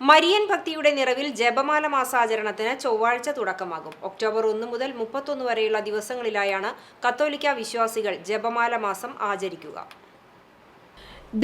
Marian ഭക്തിയുടെ നിറവിൽ ജപമാല മാസാചരണത്തിന് ചൊവ്വാഴ്ച തുടക്കമാകും. ഒക്ടോബർ ഒന്ന് മുതൽ മുപ്പത്തൊന്ന് വരെയുള്ള ദിവസങ്ങളിലായാണ് കത്തോലിക്ക വിശ്വാസികൾ ജപമാല മാസം ആചരിക്കുക.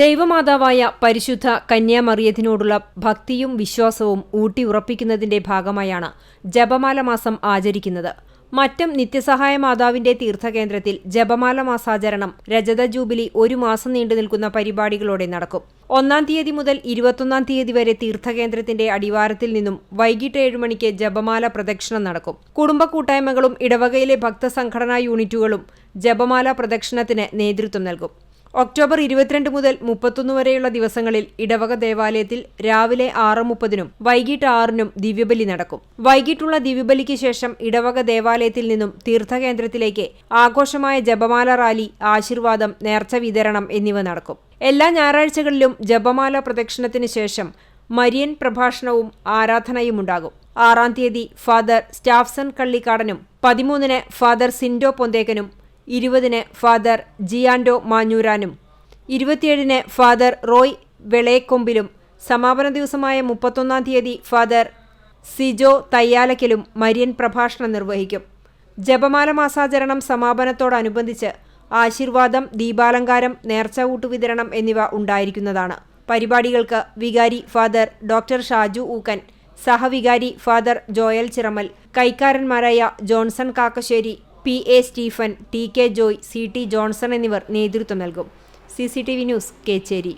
ദൈവമാതാവായ പരിശുദ്ധ കന്യാമറിയത്തിനോടുള്ള ഭക്തിയും വിശ്വാസവും ഊട്ടിയുറപ്പിക്കുന്നതിന്റെ ഭാഗമായാണ് ജപമാല മാസം ആചരിക്കുന്നത്. മറ്റും നിത്യസഹായ മാതാവിന്റെ തീർത്ഥകേന്ദ്രത്തിൽ ജപമാല മാസാചരണം രജത ജൂബിലി ഒരു മാസം നീണ്ടു നിൽക്കുന്ന പരിപാടികളോടെ നടക്കും. ഒന്നാം തീയതി മുതൽ ഇരുപത്തൊന്നാം തീയതി വരെ തീർത്ഥകേന്ദ്രത്തിന്റെ അടിവാരത്തിൽ നിന്നും വൈകിട്ട് ഏഴ് മണിക്ക് ജപമാല പ്രദക്ഷിണം നടക്കും. കുടുംബ കൂട്ടായ്മകളും ഇടവകയിലെ ഭക്തസംഘടനാ യൂണിറ്റുകളും ജപമാല പ്രദക്ഷിണത്തിന് നേതൃത്വം നൽകും. ഒക്ടോബർ ഇരുപത്തിരണ്ട് മുതൽ മുപ്പത്തൊന്ന് വരെയുള്ള ദിവസങ്ങളിൽ ഇടവക ദേവാലയത്തിൽ രാവിലെ ആറ് മുപ്പതിനും വൈകിട്ട് ആറിനും ദിവ്യബലി നടക്കും. വൈകിട്ടുള്ള ദിവ്യബലിക്ക് ശേഷം ഇടവക ദേവാലയത്തിൽ നിന്നും തീർത്ഥകേന്ദ്രത്തിലേക്ക് ആഘോഷമായ ജപമാല റാലി ആശീർവാദം നേർച്ച വിതരണം എന്നിവ നടക്കും. എല്ലാ ഞായറാഴ്ചകളിലും ജപമാല പ്രദക്ഷിണത്തിന് ശേഷം മരിയൻ പ്രഭാഷണവും ആരാധനയും ഉണ്ടാകും. ആറാം തീയതി ഫാദർ സ്റ്റാഫ്സൺ കള്ളിക്കാടനും പതിമൂന്നിന് ഫാദർ സിൻഡോ പൊന്തേക്കനും ഇരുപതിന് ഫാദർ ജിയാൻഡോ മാഞ്ഞൂരാനും ഇരുപത്തിയേഴിന് ഫാദർ റോയ് വെളയക്കൊമ്പിലും സമാപന ദിവസമായ മുപ്പത്തൊന്നാം തീയതി ഫാദർ സിജോ തയ്യാലക്കലും മരിയൻ പ്രഭാഷണം നിർവഹിക്കും. ജപമാല മാസാചരണം സമാപനത്തോടനുബന്ധിച്ച് ആശീർവാദം ദീപാലങ്കാരം നേർച്ചകൂട്ട് വിതരണം എന്നിവ ഉണ്ടായിരിക്കുന്നതാണ്. പരിപാടികൾക്ക് വികാരി ഫാദർ ഡോക്ടർ ഷാജു ഊക്കൻ സഹവികാരി father Joel Chiramel കൈക്കാരന്മാരായ Johnson Kakkassery P A Stephen T K Joy C T Johnson എന്നിവർ നേതൃത്വം നൽകും. C C T V news Kechery.